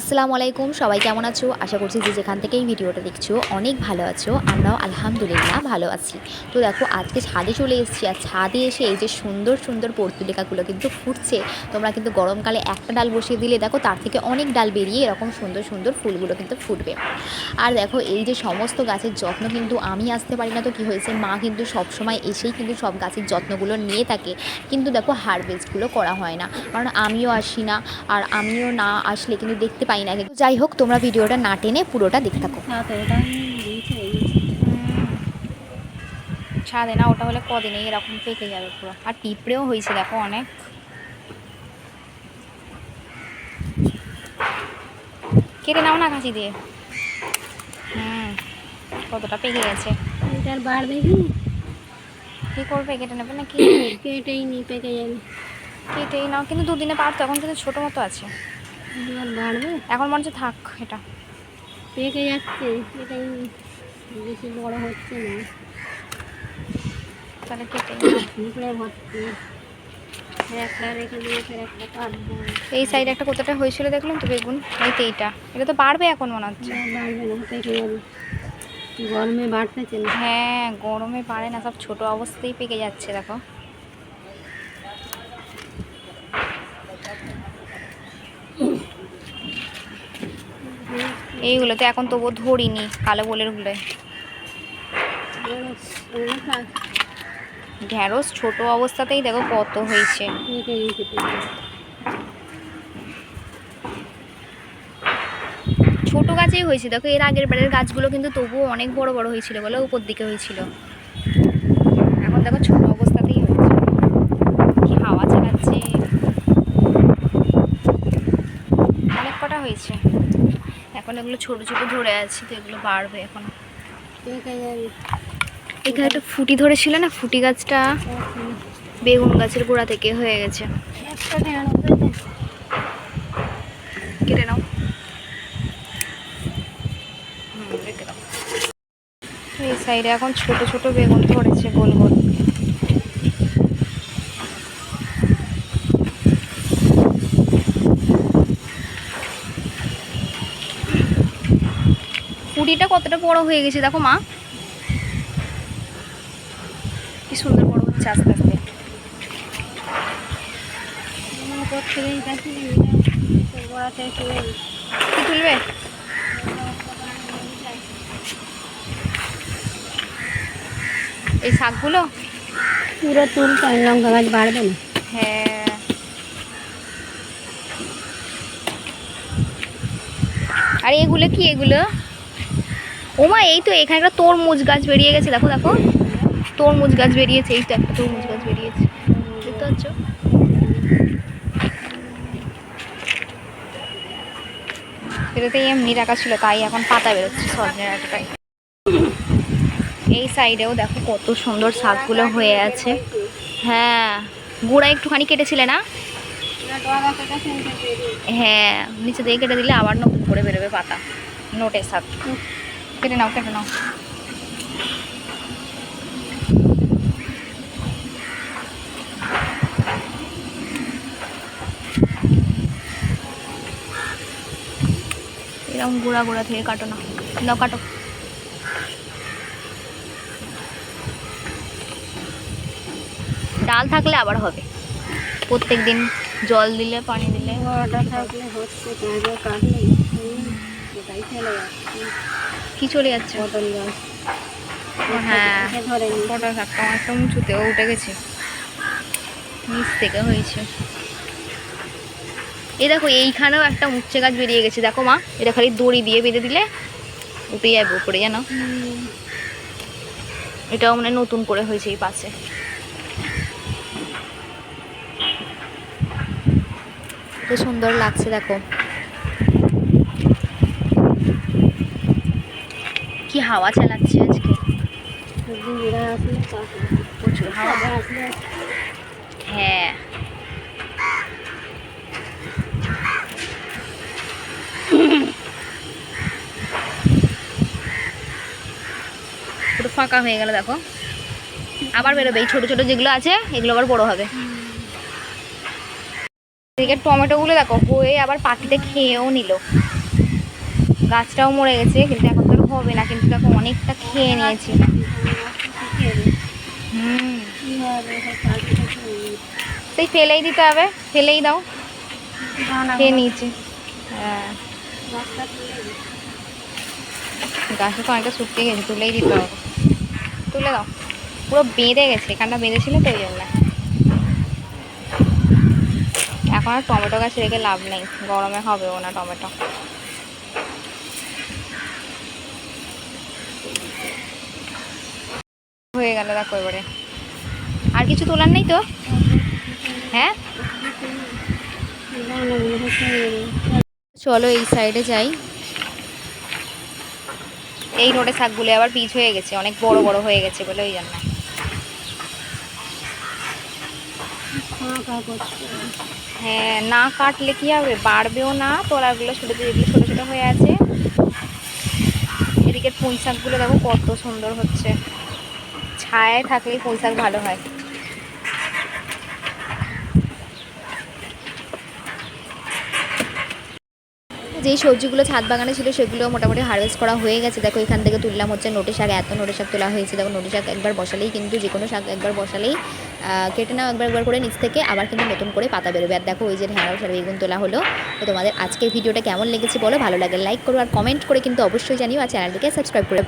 আসসালামু আলাইকুম, সবাই কেমন আছো? আশা করছি যে যেখান থেকে এই ভিডিওটা দেখছ, অনেক ভালো আছো। আমরাও আলহামদুলিল্লাহ ভালো আছি। তো দেখো, আজকে ছাদে চলে এসেছি আর ছাদে এসে এই যে সুন্দর সুন্দর পর্তুলিকাগুলো কিন্তু ফুটছে। তোমরা কিন্তু গরমকালে একটা ডাল বসিয়ে দিলে দেখো, তার থেকে অনেক ডাল বেরিয়ে এরকম সুন্দর সুন্দর ফুলগুলো কিন্তু ফুটবে। আর দেখো, এই যে সমস্ত গাছের যত্ন কিন্তু আমি আসতে পারি না তো কী হয়েছে? মা কিন্তু সবসময় এসেই কিন্তু সব গাছের যত্নগুলো নিয়ে থাকে। কিন্তু দেখো হারভেস্টগুলো করা হয় না। কারণ আমিও আসি না, আর আমিও না আসলে কিন্তু দেখতে পাই না। যাই হোক তোমরা ভিডিওটা না টেনে পুরোটা দেখতে থাকো। ছাদে না ওটা হলে কদিনে এরকম পেকে যাবে পুরো। আর পিঁপড়েও হয়েছে দেখো অনেক। কেটে নাও না কাঁচি দিয়ে। হুম কতটা পেকে গেছে। এটার বার দেখি কী করবে কেটে নেবে নাকি? কেটেই নি পেকে যাবে। কেটেই নাও কিন্তু দুদিনে পারতো এখন কিন্তু ছোটো মতো আছে। এখন মনে হচ্ছে থাক এটা। পেকে যাচ্ছে এটাই বেশি বড় হচ্ছে না। তাহলে কেটে ভর্তি। দিয়ে একটা এই সাইডে একটা কোথাটা হয়েছিল দেখলাম তো বেগুন। এই তো এইটা। এটা তো বাড়বে এখন মনে হচ্ছে। না গরমে বাড়তেছে হ্যাঁ গরমে পারে না সব ছোট অবস্থাতেই পেকে যাচ্ছে দেখো। এইগুলোতে এখন তবুও ধরিনি কালো বলেরগুলো ঢ্যাঁড়স ছোট অবস্থাতেই দেখো কত হয়েছে। ছোট গাছেই হয়েছে দেখো এর আগের বারের গাছগুলো কিন্তু তবুও অনেক বড় বড় হয়েছিল বলে উপর দিকে হয়েছিল। এখন দেখো ছোট অবস্থাতেই হয়েছে কি হাওয়া চালাচ্ছে অনেক কটা হয়েছে এখন এগুলো ছোট ছোট ধরে আছে তো এগুলো বাড়বে এখন এখানে একটা ফুটি ধরেছিল না ফুটি গাছটা বেগুন গাছের গোড়া থেকে হয়ে গেছে। কেটে নাও। এই সাইডে এখন ছোট ছোট বেগুন ধরেছে গোল গোল কুড়িটা কতটা বড় হয়ে গেছে দেখো মা। কি সুন্দর বড় হচ্ছে আস্তে আস্তে। তুলবে? এই শাকগুলো? পুরো তুলতে লঙ্কা গাছ বাড়বে না। হ্যাঁ। আর এগুলো কি এগুলো? ওমা, এই তো এখানে একটা তরমুজ গাছ বেরিয়ে গেছে, দেখো দেখো। তরমুজ গাছ বেরিয়েছে, এই তো একটা তরমুজ গাছ বেরিয়েছে। দেখতে পাচ্ছ? এটাতে এমনি রাখা ছিল, তাই এখন পাতা বেরোচ্ছে সজনে ডাঁটাটাই এই সাইডেও দেখো কত সুন্দর শাকগুলো হয়ে আছে। হ্যাঁ গুঁড়া একটুখানি কেটেছিলে না? হ্যাঁ নিচে দিয়ে কেটে দিলে আবার নতুন করে বেরোবে পাতা, নোটের শাক। কেটে নাও কেটে নাও। এরকম গুঁড়া গুঁড়া থেকে কাটো না। দাও কাটো। ডাল থাকলে আবার হবে। প্রত্যেক দিন জল দিলে, পানি দিলে। থাকলে হচ্ছে চলে যাচ্ছে? কি চলে যাচ্ছে পটল গাছ হ্যাঁ পটল শাকটা উঠে গেছে। নিচ থেকে হয়েছে। এই দেখো এইখানেও একটা উচ্ছে গাছ বেরিয়ে গেছে। দেখো মা এটা খালি দড়ি দিয়ে বেঁধে দিলে উঠে যাবে উপরে জানো? এটাও মানে নতুন করে হয়েছে এই পাশে। সুন্দর লাগছে দেখো। হাওয়া চালাচ্ছে আজকে। হ্যাঁ। ফাঁকা হয়ে গেল, দেখো। আবার বেরোবে, এই ছোটো ছোটো যেগুলো আছে, এগুলো আবার বড় হবে। এদিকে টমেটোগুলো দেখো, হয়ে আবার পাখিতে খেয়েও নিল। গাছটাও মরে গেছে, কিন্তু এখন হবে না কিন্তু দেখো অনেকটা খেয়ে নিয়েছি। হুম। সেই ফেলেই দিতে হবে ফেলেই দাও। খেয়ে নিয়েছি। হ্যাঁ। গাছটা তো অনেকটা শুকিয়ে গেছে তুলেই দিতে হবে। তুলে দাও। পুরো বেঁধে গেছে এখানটা বেঁধেছিল তো ওই জন্য। এখন আর টমেটো গাছ রেখে লাভ নেই গরমে হবেও না টমেটো। হয়ে গেল দেখো এবারে। আর কিছু তোলার নেই তো? হ্যাঁ? চলো এই সাইডে যাই। এই রোডে শাকগুলো আবার পিচ হয়ে গেছে, অনেক বড় বড় হয়ে গেছে বলে ওই জন্য। হ্যাঁ না কাটলে কি হবে? বাড়বেও না, তোলাগুলো ছোটো যেগুলো ছোটো ছোটো হয়ে আছে। এদিকে পুঁই শাকগুলো দেখো কত সুন্দর হচ্ছে। ছায়ায় থাকলে পুঁই শাক ভালো হয়। যেই সবজিগুলো ছাদ বাগানে ছিল সেগুলো মোটামুটি হারভেস্ট করা হয়ে গেছে। দেখো, এখান থেকে তুললাম হচ্ছে নোটে শাক, এত নোটে শাক তোলা হয়েছে। দেখো, নোটে শাক একবার বসালেই কিন্তু যে কোনো শাক একবার বসালেই কেটে নাও একবার একবার করে নিচ থেকে, আবার কিন্তু নতুন করে পাতা বেরোবে। আর দেখো, ওই যে ঢেঁড়স আর বেগুন তোলা হলো। তো তোমাদের আজকের ভিডিওটা কেমন লেগেছে বলো? ভালো লাগে লাইক করো আর কমেন্ট করে কিন্তু অবশ্যই জানিও। আর চ্যানেলটিকে সাবস্ক্রাইব করে